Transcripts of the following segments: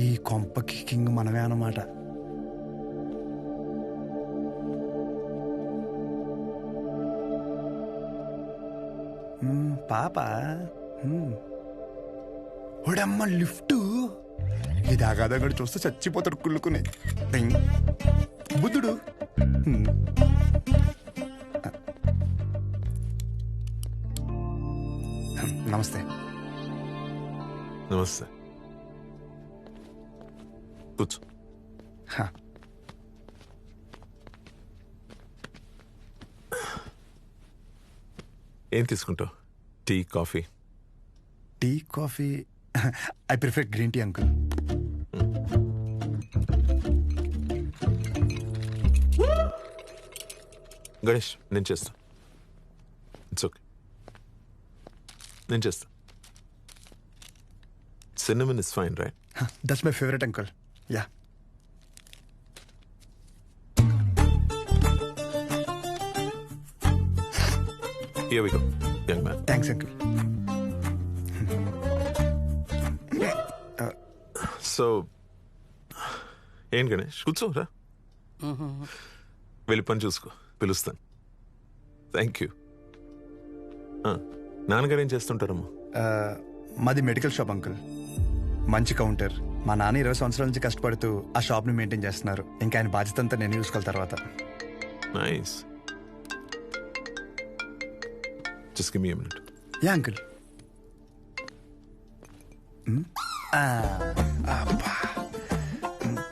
ఈ కొంపకి కింగ్ మనమే అన్నమాట. పాప ఒడమ్మ లిఫ్ట్. ఇది ఆగాదగడు చూస్తే చచ్చిపోతాడు కుళ్ళుకుని. బుద్ధుడు. నమస్తే. నమస్తే. కూర్చో హా. ఏం తీసుకుంటావు? Tea coffee tea coffee I prefer green tea uncle Ganesh నేను చేస్తా. ఇట్స్ ఓకే నేను చేస్తా. Cinnamon is fine right that's my favourite uncle ya here we go young man thanks uncle so ఏం గణేష్? కూర్చోరా వెళ్ళి పని చూసుకో పిలుస్తాను. థ్యాంక్ యూ నాన్నగారు ఏం చేస్తుంటారమ్మా? మాది మెడికల్ షాప్ అంకుల్. మంచి కౌంటర్. మా నాన్న ఇరవై సంవత్సరాల నుంచి కష్టపడుతూ ఆ షాప్ని మెయింటైన్ చేస్తున్నారు. ఇంకా ఆయన బాధ్యత అంతా నేను చూసుకోవాలి తర్వాత. Nice just give me a minute ya uncle.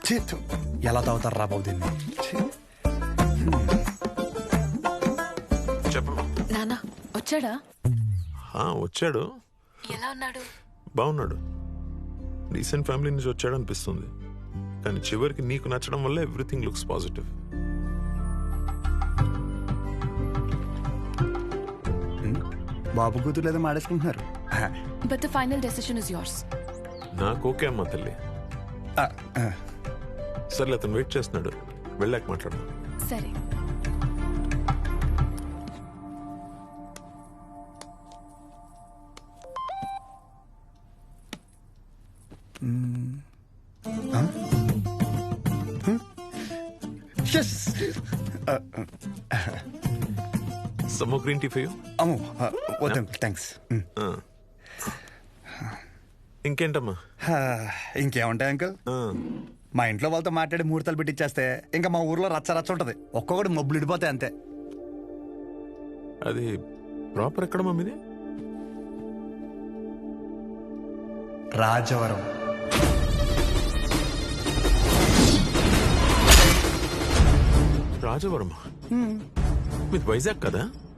చేతు ఎలా తాగుతారు రా బాబు దీన్ని. చెప్పమ్మా నానా వచ్చాడా? వచ్చాడు. ఎలా ఉన్నాడు? బాగున్నాడు. రీసెంట్ ఫ్యామిలీ నుంచి వచ్చాడు అనిపిస్తుంది. కానీ చివరికి నీకు నచ్చడం వల్ల ఎవ్రీథింగ్ లుక్స్ పాజిటివ్. బాబు కూతురు ఏదో మాడేసుకుంటున్నారు? But the final decision is yours నాకు ఓకే అమ్మా తల్లి. సర్లే అతను వెయిట్ చేస్తున్నాడు. వెళ్ళాక మాట్లాడు సరే. సమ్మో గ్రీన్ టీ ఫైవ్ అమ్మో ఆ, వద్దు అంకుల్ థ్యాంక్స్ ఇంకేంటమ్మా? ఇంకేముంటాయి అంకుల్? మా ఇంట్లో వాళ్ళతో మాట్లాడి ముహూర్తాలు పెట్టిచ్చేస్తే ఇంకా మా ఊర్లో రచ్చ రచ్చ ఉంటది. ఒక్కొక్కటి మబ్బులు ఇడిపోతాయి అంతే. అది ప్రాపర్ ఎక్కడ మమ్మీది రాజవరం. రాజవరం మీది వైజాగ్ కదా?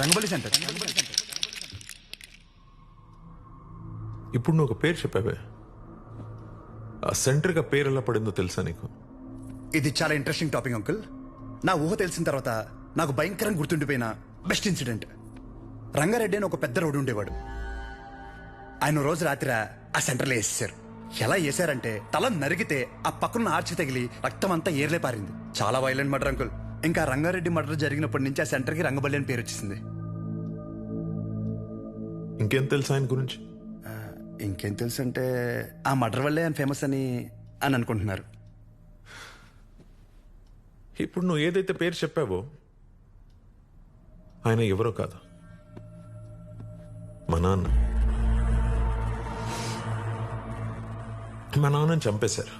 రంగబలి సెంటర్. ఇప్పుడు నువ్వు ఒక పేరు చెప్పావే. ఆ సెంటర్గా పేరు ఎలా పడిందో తెలుసా నీకు? ఇది చాలా ఇంట్రెస్టింగ్ టాపిక్ అంకుల్ నా ఊహ తెలిసిన తర్వాత నాకు భయంకరంగా గుర్తుండిపోయిన బెస్ట్ ఇన్సిడెంట్ రంగారెడ్డి అని ఒక పెద్ద రోడ్డు ఉండేవాడు. ఆయన రోజు రాత్రి ఆ సెంటర్లో వేసేసారు ఎలా వేసారంటే తల నరిగితే ఆ పక్కన ఆర్చి తగిలి రక్తం అంతా ఏర్లే పారింది. చాలా వైలెంట్ మర్డర్ అంకుల్ ఇంకా రంగారెడ్డి మర్డర్ జరిగినప్పటి నుంచి ఆ సెంటర్కి రంగబల్లి అని పేరు వచ్చేసింది. ఇంకేం తెలుసా ఆయన గురించి? ఇంకేం తెలుసు అంటే ఆ మర్డర్ వల్లే ఆయన ఫేమస్ అని అని అనుకుంటున్నారు. ఇప్పుడు నువ్వు ఏదైతే పేరు చెప్పావో ఆయన ఎవరో కాదు. మా నాన్న. మా నాన్నని చంపేశారు.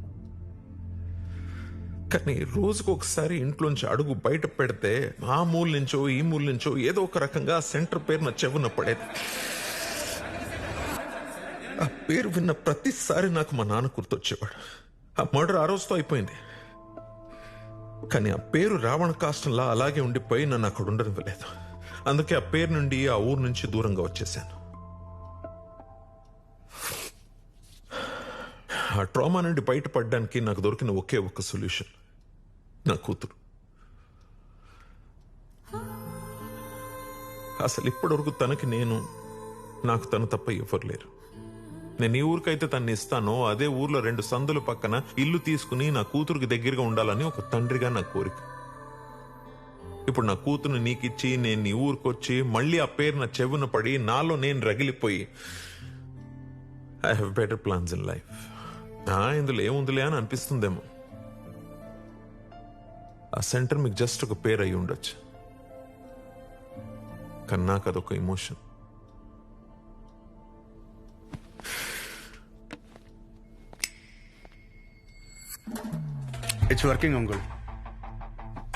కానీ రోజుకు ఒకసారి ఇంట్లోంచి అడుగు బయట పెడితే ఆ మూల నుంచో ఈ మూల నుంచో ఏదో ఒక రకంగా సెంటర్ పేరు నా చెవున పడేది. ఆ పేరు విన్న ప్రతిసారి నాకు మా నాన్న గుర్తొచ్చేవాడు. ఆ మర్డర్ ఆ రోజుతో అయిపోయింది. కానీ ఆ పేరు రావణ కాష్టంలా అలాగే ఉండిపోయి నన్ను అక్కడ ఉండనివ్వలేదు. అందుకే ఆ పేరు నుండి ఆ ఊరు నుంచి దూరంగా వచ్చేసాను ఆ ట్రామా నుండి బయటపడడానికి నాకు దొరికిన ఒకే ఒక్క సొల్యూషన్. నా కూతురు. అసలు ఇప్పటివరకు తనకి నేను నాకు తను తప్ప ఎవరు లేరు. నేను ఈ ఊరికైతే తన్ని ఇస్తానో అదే ఊర్లో రెండు సందుల పక్కన ఇల్లు తీసుకుని నా కూతురికి దగ్గరగా ఉండాలని ఒక తండ్రిగా నా కోరిక. ఇప్పుడు నా కూతురు నీకిచ్చి నేను నీ ఊరికొచ్చి మళ్ళీ ఆ పేరు నా చెవున పడి నాలో నేను రగిలిపోయి I have better plans in life ఇందులో ఏముందిలే అని అనిపిస్తుందేమో. ఆ సెంటర్ మీకు జస్ట్ ఒక పేరు అయి ఉండొచ్చు. కానీ నాకు అదొక emotion it's working uncle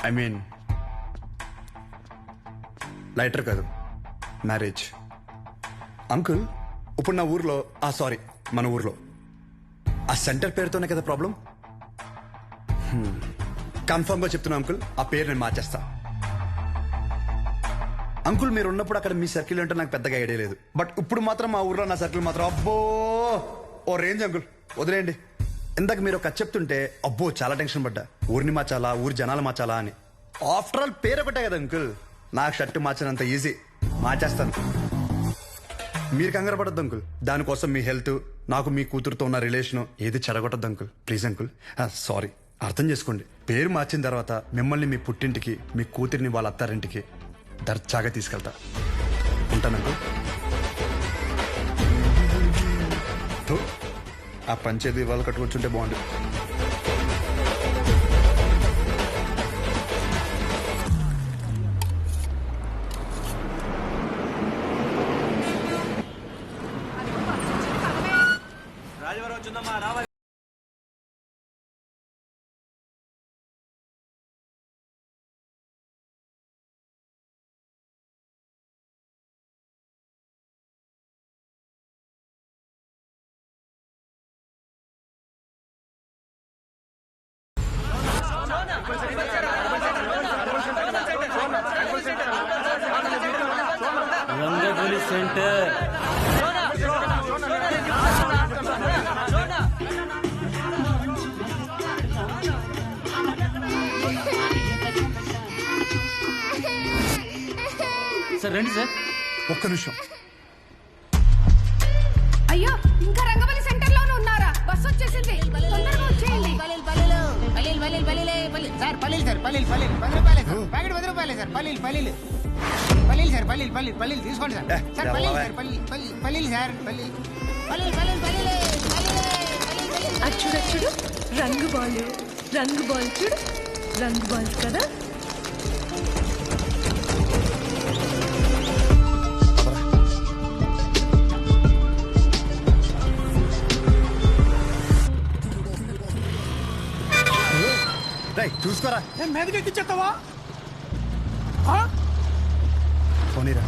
I mean lighter కాదు. మ్యారేజ్ అంకుల్ ఇప్పుడు నా ఊర్లో ఆ సారీ మన ఊర్లో. ఆ సెంటర్ పేరుతోనే కదా ప్రాబ్లం కన్ఫర్మ్గా చెప్తున్నా అంకుల్. ఆ పేరు నేను మార్చేస్తా. అంకుల్ మీరు ఉన్నప్పుడు అక్కడ మీ సర్కిల్ అంటే నాకు పెద్దగా ఐడియా లేదు. బట్ ఇప్పుడు మాత్రం మా ఊర్లో నా సర్కిల్ మాత్రం అబ్బో! ఓ రేంజ్ అంకుల్. వదిలేయండి. ఇందాక మీరు ఒక చెప్తుంటే అబ్బో చాలా టెన్షన్ పడ్డా. ఊరిని మార్చాలా ఊరి జనాలు మార్చాలా అని. ఆఫ్టర్ ఆల్ పేరు ఒకటే కదా అంకుల్. నాకు షర్ట్ మార్చినంత ఈజీ. మార్చేస్తాను. మీరు కంగారు పడద్దు అంకుల్. దానికోసం మీ హెల్త్ నాకు మీ కూతురుతో ఉన్న రిలేషన్ ఏది చెడగొట్టద్దు అంకుల్. Please uncle. సారీ. అర్థం చేసుకోండి. పేరు మార్చిన తర్వాత మిమ్మల్ని మీ పుట్టింటికి మీ కూతురిని వాళ్ళ అత్తారింటికి దర్చాగా తీసుకెళ్తా. ఉంటాను ఆ పంచేది ఇవాళ కట్టుకొచ్చుంటే బాగుండు. సార్ రండి సార్. ఒక్క నిమిషం. అయ్యో ఇంకా రంగబలి సెంటర్లోనే ఉన్నారా? బస్ వచ్చేసింది. తొందరగా వచ్చేయండి. పల్లీలు పల్లీలు పల్లీలు పల్లీలు. పల్లీలే పల్లీలు సార్ పల్లీలు సార్ పల్లీలు పల్లీలు. పది రూపాయలే సార్. ప్యాకెట్ పది రూపాయలే సార్. పల్లీలు పల్లీలు. పల్లీలు సార్ పల్లీలు పల్లీలు పల్లీలు. తీసుకోండి సార్. సార్ పల్లీలు. సార్ పల్లీలు పల్లీలు పల్లీలు సార్ పల్లీలు. పల్లీలు పల్లీలు పల్లీలే పల్లీలే పల్లీలు. పల్లీలు అది చూడు అది చూడు రంగు బాల్ రంగు బాల్ చూడు. రంగు బాల్స్ కదా? రై చూసుకోరా. మీదకి ఎక్కించేస్తావా? పోనీరా.